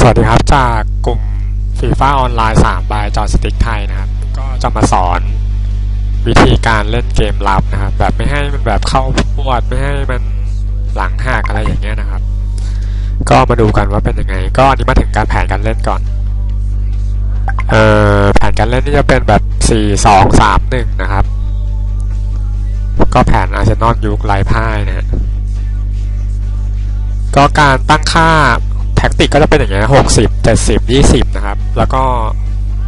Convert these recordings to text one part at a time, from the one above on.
สวัสดีครับจากกลุ่มฟีฟ่าออนไลน์3บายจอสติ๊กไทยนะครับ ก็จะมาสอนวิธีการเล่นเกมลับนะครับ แบบไม่ให้มันแบบเข้าพวดไม่ให้มันหลังหักอะไรอย่างเงี้ยนะครับ ก็มาดูกันว่าเป็นยังไง ก็อันนี้มาถึงการแผนการเล่นก่อนเอ่อแผนการเล่นนี่จะเป็นแบบ 4 2 3 1 นะครับ ก็แผนอาร์เซนอลยุคไร้พ่ายนะฮะก็การตั้งค่า แท็กติกก็จะเป็นอย่างเงี้ยหกสิบเจ็ดสิบยี่สิบนะครับ แล้วก็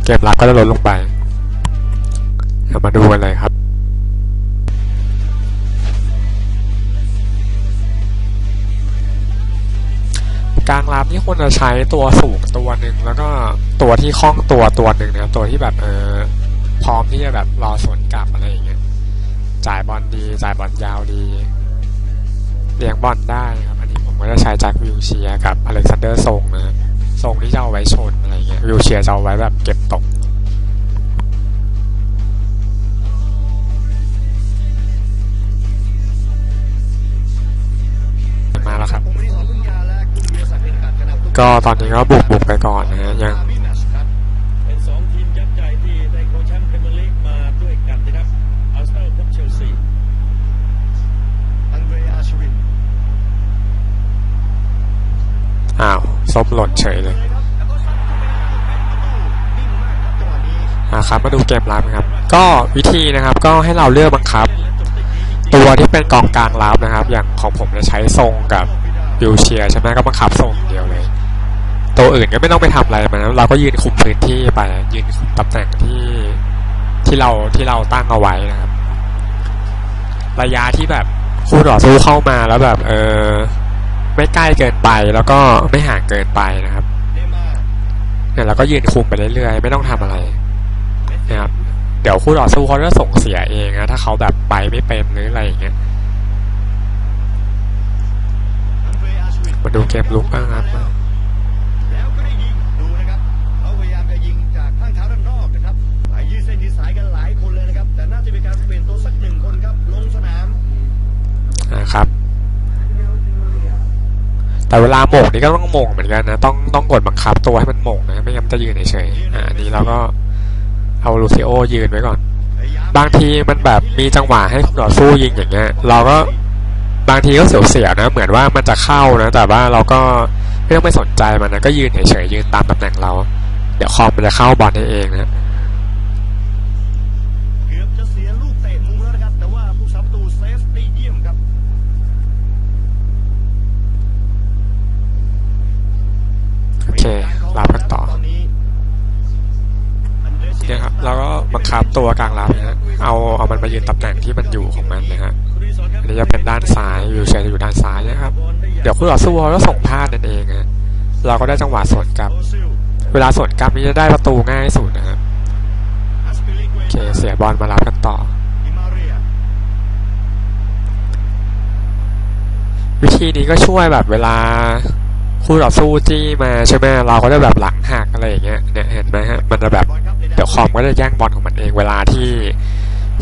เกมรับก็จะลดลงไปเดี๋ยวมาดูกันเลยครับกลางรับนี่ควรจะใช้ตัวสูงตัวหนึ่งแล้วก็ตัวที่คล่องตัวตัวหนึ่งนะครับตัวที่แบบเออพร้อมที่จะแบบรอสวนกลับอะไรอย่างเงี้ยจ่ายบอลดีจ่ายบอลยาวดีเลี้ยงบอลได้ครับ ก็จะใช้จากวิวเชียกับอเล็กซานเดอร์ทรงนะทรงที่จะเอาไว้ชนอะไรเงี้ยวิวเชียจะเอาไว้แบบเก็บตกมาแล้วครับ ก็ตอนนี้ก็บุกบุกไปก่อนนะฮะยัง ซบหล่นเฉยเลยอ่าครับมาดูเกมรับครับ ก็วิธีนะครับก็ให้เราเลือกบังคับ ตัวที่เป็นกองกลางรับนะครับ อย่างของผมจะใช้ทรงกับวิวเชียใช่ไหมก็บังคับทรงอย่างเดียวเลย ตัวอื่นก็ไม่ต้องไปทำอะไรมันนเราก็ยืนคุมพื้นที่ไปยืนคุมตำแหน่งที่ที่เราที่เราตั้งเอาไว้นะครับ ระยะที่แบบคู่ต่อสู้เข้ามาแล้วแบบ เออ ไม่ใกล้เกินไปแล้วก็ไม่ห่างเกินไปนะครับเนมาร์เนี่ยเราก็ยืนคุมไปเรื่อยๆ ไม่ต้องทำอะไรนะครับเดี๋ยวคู่ต่อสู้เขาจะส่งเสียเองนะถ้าเขาแบบไปไม่เป็นหรืออะไรอย่างเงี้ยอังเดรอาชวินมาดูเกมลุกบ้างครับแล้วก็ได้ยิงดูนะครับ แต่เวลามนะครับแต่เวลาหม่งนี่ก็ต้องโหม่งเหมือนกันนะ ต้องต้องกดบังคับตัวให้มันโหม่งนะ ไม่งั้นจะยืนเฉยๆอ่าอันนี้เราก็เอาลูซิโอยืนไว้ก่อน บางทีมันแบบมีจังหวะให้คู่ต่อสู้ยิงอย่างเงี้ย เราก็บางทีก็เสียวๆนะ เหมือนว่ามันจะเข้านะ แต่ว่าเราก็ไม่ต้องไปสนใจมันนะ ก็ยืนเฉยๆยืนตามตำแหน่งเรา เดี๋ยวคอมมันจะเข้าบอลให้เองนะ บังคับตัวกลางรับนะฮะเอาเอามันมายืนตำแหน่งที่มันอยู่ของมันนะฮะอันนี้จะเป็นด้านซ้ายวิวเชยจะอยู่ด้านซ้ายนะครับ เดี๋ยวคู่ต่อสู้เขาก็ส่งพลาดนั่นเองฮะเราก็ได้จังหวะสวนกลับ เวลาสวนกลับนี้จะได้ประตูง่ายสุดนะครับโอเคเสียบอลมารับกันต่อ วิธีนี้ก็ช่วยแบบเวลา คู่ต่อสู้จี้มาใช่ไหมเราก็จะแบบหลังหักอะไรอย่างเงี้ยเนี่ยเห็นไหมฮะมันจะแบบเดี๋ยวคอมก็จะแย่งบอลของมันเองเวลาที่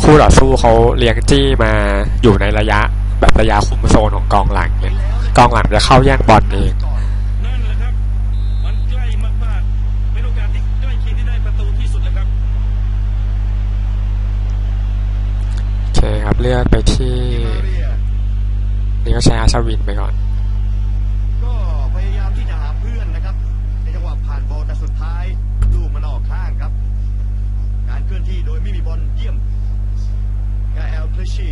คู่ต่อสู้เขาเลี้ยงจี้มาอยู่ในระยะแบบระยะคุมโซนของกองหลังเนี่ยกองหลังจะเข้าแย่งบอลเองใกล้มากๆเป็นโอกาสที่ใกล้เคครับเลือกไปที่เนี่ก็ใช้อาชวินไปก่อน การเคลื่อนที่โดยไม่มีบอลเยี่ยมกาเอลคลิชี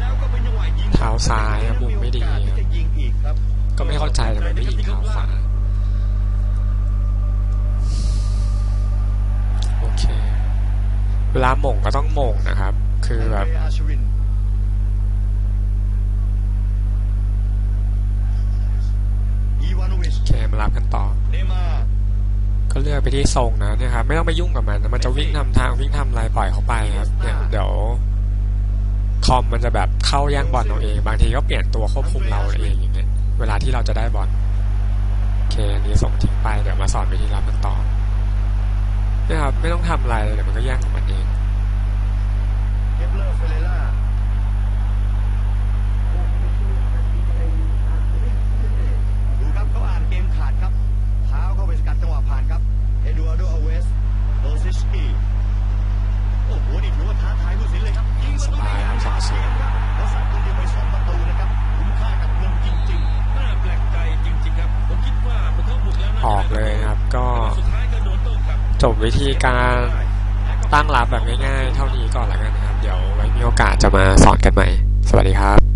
แล้วก็เป็นจังหวะยิงเท้าซ้ายครับมุมไม่ดีโอกาสที่จะยิงอีกครับก็ไม่เข้าใจทำไมไม่ยิงเท้าขวาโอเค เวลาหม่งก็ต้องหม่งนะครับ คือแบบ ไปที่ทรงนะเนี่ยครับ ไม่ต้องไปยุ่งกับมันนะมันจะวิ่งทำทางวิ่งทำอะไรปล่อยเขาไปครับเนี่ยเดี๋ยวคอมมันจะแบบเข้าแย่งบอลเราเอง บางทีก็เปลี่ยนตัวควบคุมเราเองอย่างเงี้ย เวลาที่เราจะได้บอลโอเคอันนี้ส่งทิ้งไปเดี๋ยวมาสอนวิธีรับมันต่อเนี่ยครับไม่ต้องทำอะไรเลยเดี๋ยวมันก็แย่งของมันเอง อกเลยครับ ก็จบวิธีการตั้งรับแบบง่ายๆ เท่านี้ก่อนละกันครับ เดี๋ยวไว้มีโอกาสจะมาสอนกันใหม่ สวัสดีครับ